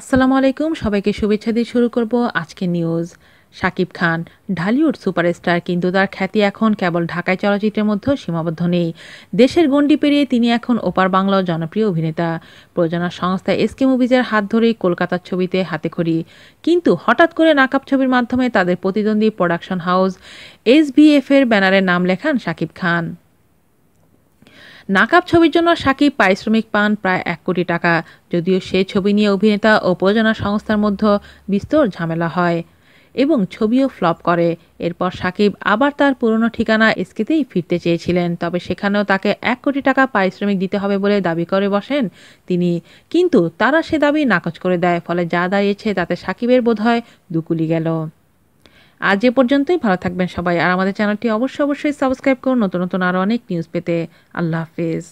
আসসালামু আলাইকুম, সবাইকে শুভেচ্ছা দিয়ে শুরু করব আজকে নিউজ শাকিব খান, ঢালিউড সুপারস্টার, কিন্তু তার খ্যাতি এখন কেবল ঢাকায় চলচ্চিত্রের মধ্যে সীমাবদ্ধ নেই। দেশের গণ্ডি পেরিয়ে তিনি এখন ওপার বাংলার জনপ্রিয় অভিনেতা। প্রযোজনা সংস্থা এসকে মুভিজের হাত ধরেই কলকাতার ছবিতে হাতেখড়ি। কিন্তু হঠাৎ করে নাকাব ছবির মাধ্যমে তাদের প্রতিদ্বন্দ্বী প্রোডাকশন হাউস এস এর ব্যানারে নাম লেখান শাকিব খান। নাকাব ছবির জন্য সাকিব পারিশ্রমিক পান প্রায় এক কোটি টাকা। যদিও সে ছবি নিয়ে অভিনেতা ও প্রযোজনা সংস্থার মধ্যে বিস্তর ঝামেলা হয় এবং ছবিও ফ্লপ করে। এরপর সাকিব আবার তার পুরনো ঠিকানা এসকেতেই ফিরতে চেয়েছিলেন, তবে সেখানেও তাকে এক কোটি টাকা পারিশ্রমিক দিতে হবে বলে দাবি করে বসেন তিনি। কিন্তু তারা সে দাবি নাকচ করে দেয়, ফলে যা দাঁড়িয়েছে তাতে সাকিবের বোধ হয় দুকুলি গেল। আজ এ পর্যন্তই, ভালো থাকবেন সবাই, আর আমাদের চ্যানেলটি অবশ্যই অবশ্যই সাবস্ক্রাইব করুন, নতুন নতুন আরও অনেক নিউজ পেতে। আল্লাহ হাফিজ।